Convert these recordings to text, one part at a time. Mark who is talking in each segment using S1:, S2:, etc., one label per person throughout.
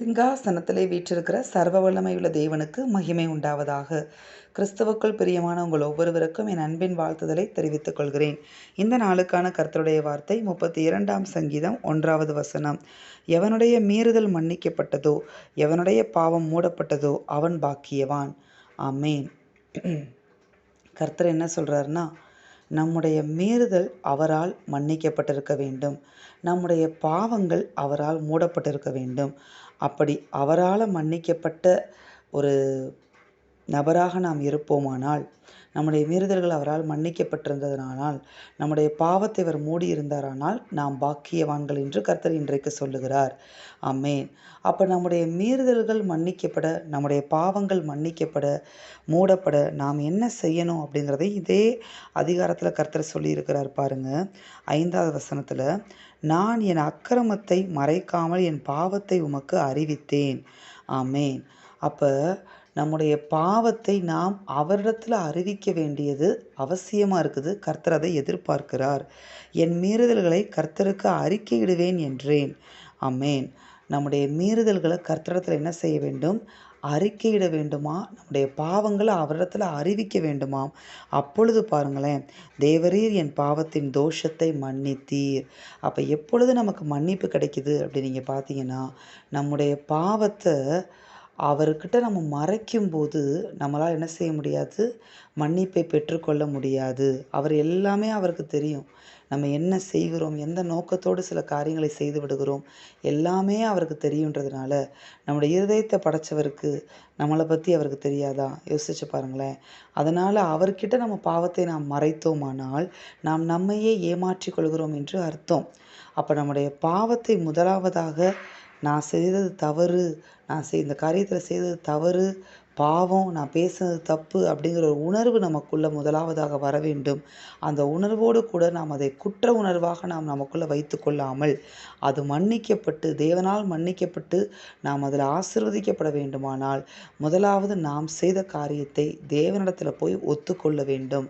S1: சிங்காசனத்திலே வீற்றிருக்கிற சர்வ வல்லமையுள்ள தேவனுக்கு மகிமை உண்டாவதாக. கிறிஸ்துவுக்குள் பிரியமான உங்கள் ஒவ்வொருவருக்கும் என் அன்பின் வாழ்த்துதலை தெரிவித்துக் கொள்கிறேன். இந்த நாளுக்கான கர்த்தருடைய வார்த்தை முப்பத்தி இரண்டாம் சங்கீதம் ஒன்றாவது வசனம். எவனுடைய மீறுதல் மன்னிக்கப்பட்டதோ எவனுடைய பாவம் மூடப்பட்டதோ அவன் பாக்கியவான். ஆமேன். கர்த்தர் என்ன சொல்கிறாருன்னா நம்முடைய மீறுதல் அவரால் மன்னிக்கப்பட்டிருக்க வேண்டும். நம்முடைய பாவங்கள் அவரால் மூடப்பட்டிருக்க வேண்டும். அப்படி அவரால் மன்னிக்கப்பட்ட ஒரு நபராக நாம் இருப்போமானால் நம்முடைய மீறுதல்கள் அவரால் மன்னிக்கப்பட்டிருந்ததனால் நம்முடைய பாவத்தை அவர் மூடியிருந்தாரானால் நாம் பாக்கியவான்கள் என்று கர்த்தர் இன்றைக்கு சொல்லுகிறார். அம்மேன் அப்போ நம்முடைய மீறுதல்கள் மன்னிக்கப்பட நம்முடைய பாவங்கள் மன்னிக்கப்பட மூடப்பட நாம் என்ன செய்யணும் அப்படிங்கிறதை இதே அதிகாரத்தில் கர்த்தர் சொல்லியிருக்கிறார் பாருங்க. ஐந்தாவது வசனத்தில் நான் என் அக்கிரமத்தை மறைக்காமல் என் பாவத்தை உமக்கு அறிவித்தேன். ஆமேன். அப்போ நம்முடைய பாவத்தை நாம் அவரிடத்தில் அறிவிக்க வேண்டியது அவசியமாக இருக்குது. கர்த்தர் அதை எதிர்பார்க்கிறார். என் மீறுதல்களை கர்த்தருக்கு அறிக்கையிடுவேன் என்றேன். அம்மேன் நம்முடைய மீறுதல்களை கர்த்தரிடத்தில் என்ன செய்ய வேண்டும்? அறிக்கையிட வேண்டுமா? நம்முடைய பாவங்களை அவரிடத்தில் அறிவிக்க வேண்டுமாம் அப்பொழுது பாருங்களேன் தேவரீர் என் பாவத்தின் தோஷத்தை மன்னித்தீர். அப்போ எப்பொழுது நமக்கு மன்னிப்பு கிடைக்குது அப்படி நீங்கள் பார்த்தீங்கன்னா நம்முடைய பாவத்தை அவர்கிட்ட நம்ம மறைக்கும்போது நம்மளால் என்ன செய்ய முடியாது? மன்னிப்பை பெற்றுக்கொள்ள முடியாது. அவர் எல்லாமே அவருக்கு தெரியும். நம்ம என்ன செய்கிறோம்? எந்த நோக்கத்தோடு சில காரியங்களை செய்து விடுகிறோம்? எல்லாமே அவருக்கு தெரியுன்றதுனால நம்முடைய இருதயத்தை படைச்சவருக்கு நம்மளை பற்றி அவருக்கு தெரியாதா? யோசிச்சு பாருங்களேன். அதனால் அவர்கிட்ட நம்ம பாவத்தை நாம் மறைத்தோமானால் நாம் நம்மையே ஏமாற்றிக் கொள்கிறோம் என்று அர்த்தம். அப்போ நம்முடைய பாவத்தை முதலாவதாக நான் செய்தது தவறு. நான் செய் இந்த காரியத்தில் செய்தது தவறு. பாவம் நான் பேசுனது தப்பு அப்படிங்கிற ஒரு உணர்வு நமக்குள்ளே முதலாவதாக வர வேண்டும். அந்த உணர்வோடு கூட நாம் அதை குற்ற உணர்வாக நாம் நமக்குள்ளே வைத்து கொள்ளாமல் அது மன்னிக்கப்பட்டு தேவனால் மன்னிக்கப்பட்டு நாம் அதில் ஆசிர்வதிக்கப்பட வேண்டுமானால் முதலாவது நாம் செய்த காரியத்தை தேவனிடத்தில் போய் ஒத்துக்கொள்ள வேண்டும்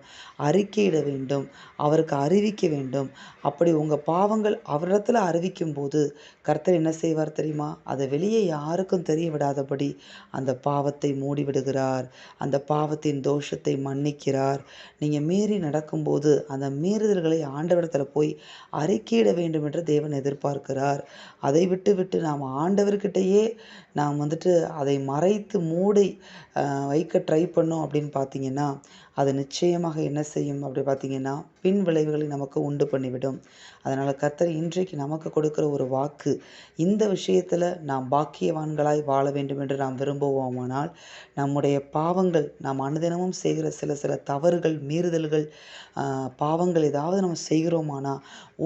S1: அறிக்கையிட வேண்டும் அவருக்கு அறிவிக்க வேண்டும். அப்படி உங்கள் பாவங்கள் அவரிடத்தில் அறிவிக்கும் போது கர்த்தர் என்ன செய்வார் தெரியுமா? அதை வெளியே யாருக்கும் தெரிய விடாதபடி அந்த பாவத்தை மூடி மூடிவிடுகிறார் அந்த பாவத்தின் தோஷத்தை மன்னிக்கிறார். நீங்கள் மீறி நடக்கும்போது அந்த மீறுதல்களை ஆண்டவரத்தில் போய் அறிக்கையிட வேண்டும் என்று தேவன் எதிர்பார்க்கிறார். அதை விட்டு விட்டு நாம் ஆண்டவர்கிட்டயே நாம் வந்துட்டு அதை மறைத்து மூடி வைக்க ட்ரை பண்ணோம் அப்படின்னு பார்த்தீங்கன்னா அது நிச்சயமாக என்ன செய்யும் அப்படி பார்த்தீங்கன்னா பின் விளைவுகளை நமக்கு உண்டு பண்ணிவிடும். அதனால் கத்தர் இன்றைக்கு நமக்கு கொடுக்குற ஒரு வாக்கு இந்த விஷயத்தில் நாம் பாக்கியவான்களாய் வாழ வேண்டும் என்று நாம் விரும்புவோமானால் நம்முடைய பாவங்கள் நாம் அனுதினமும் செய்கிற சில சில தவறுகள் மீறுதல்கள் பாவங்கள் ஏதாவது நம்ம செய்கிறோமானா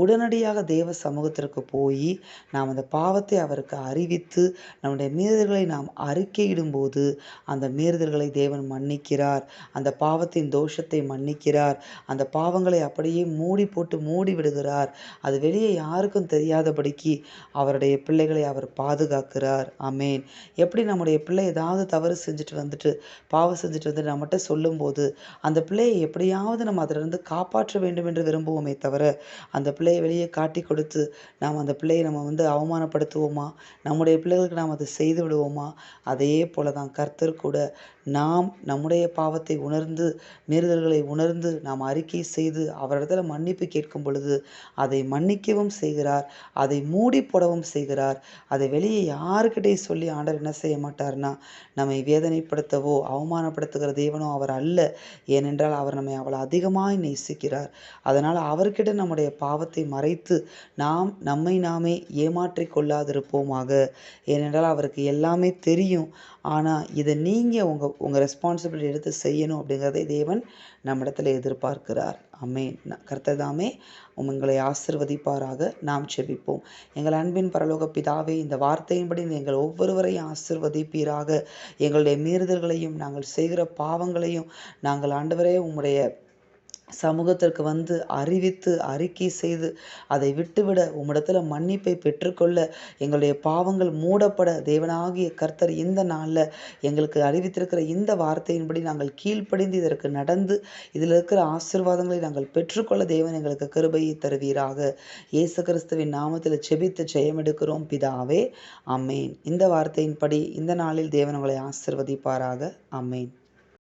S1: உடனடியாக தேவ சமூகத்திற்கு போய் நாம் அந்த பாவத்தை அவருக்கு அறிவித்து நம்முடைய மீறுதல்களை நாம் அறிக்கையிடும்போது அந்த மீறுதல்களை தேவன் மன்னிக்கிறார். அந்த பாவத்தை பாவத்தின் தோஷத்தை மன்னிக்கிறார். அந்த பாவங்களை அப்படியே மூடி போட்டு மூடி விடுகிறார். அது வெளியே யாருக்கும் தெரியாதபடிக்கு அவருடைய பிள்ளைகளை அவர் பாதுகாக்கிறார். அமேன் எப்படி நம்முடைய பிள்ளை ஏதாவது தவறு செஞ்சுட்டு வந்துட்டு பாவம் செஞ்சுட்டு வந்து நம்மகிட்ட சொல்லும்போது அந்த பிள்ளையை எப்படியாவது நம்ம அதிலிருந்து காப்பாற்ற வேண்டும் என்று விரும்புவோமே தவிர அந்த பிள்ளையை வெளியே காட்டி கொடுத்து நாம் அந்த பிள்ளையை நம்ம வந்து அவமானப்படுத்துவோமா? நம்முடைய பிள்ளைகளுக்கு நாம் அதை செய்து விடுவோமா? அதே போல தான் கர்த்தர் கூட நாம் நம்முடைய பாவத்தை உணர்ந்து மீறுதல்களை உணர்ந்து நாம் அறிக்கை செய்து அவரிடத்தில் மன்னிப்பு கேட்கும் பொழுது அதை மன்னிக்கவும் செய்கிறார் அதை மூடி போடவும் செய்கிறார். அதை வெளியே யாருக்கிட்டே சொல்லி ஆண்டவர் என்ன செய்ய மாட்டார்னா நம்மை வேதனைப்படுத்தவோ அவமானப்படுத்துகிற தேவனோ அவர் அல்ல. ஏனென்றால் அவர் நம்மை அவளை அதிகமாய் நேசிக்கிறார். அதனால் அவர்கிட்ட நம்முடைய பாவத்தை மறைத்து நாம் நம்மை நாமே ஏமாற்றி கொள்ளாதிருப்போமாக. ஏனென்றால் அவருக்கு எல்லாமே தெரியும். ஆனால் இதை நீங்கள் உங்கள் உங்கள் ரெஸ்பான்சிபிலிட்டி எடுத்து செய்யணும் அப்படிங்கிறதை தேவன் நம்மிடத்தில் எதிர்பார்க்கிறார். அமே கர்த்ததாமே உங்களை ஆசிர்வதிப்பாராக. நாம் செபிப்போம். எங்கள் அன்பின் பரலோக பிதாவே இந்த வார்த்தையின்படி எங்கள் ஒவ்வொருவரையும் ஆசிர்வதிப்பீராக. எங்களுடைய மீறுதல்களையும் நாங்கள் செய்கிற பாவங்களையும் நாங்கள் ஆண்டவரே உம்முடைய சமூகத்திற்கு வந்து அறிவித்து அறிக்கை செய்து அதை விட்டுவிட உம்மிடத்தில் மன்னிப்பை பெற்றுக்கொள்ள எங்களுடைய பாவங்கள் மூடப்பட தேவனாகிய கர்த்தர் இந்த நாளில் எங்களுக்கு அறிவித்திருக்கிற இந்த வார்த்தையின்படி நாங்கள் கீழ்ப்படிந்து இதற்கு நடந்து இதில் இருக்கிற ஆசிர்வாதங்களை நாங்கள் பெற்றுக்கொள்ள தேவன் எங்களுக்கு கிருபையை தருவீராக. இயேசு கிறிஸ்துவின் நாமத்தில் செபித்து ஜெயமெடுக்கிறோம் பிதாவே அம்மேன் இந்த வார்த்தையின்படி இந்த நாளில் தேவன் உங்களை ஆசிர்வதிப்பாராக. அம்மேன்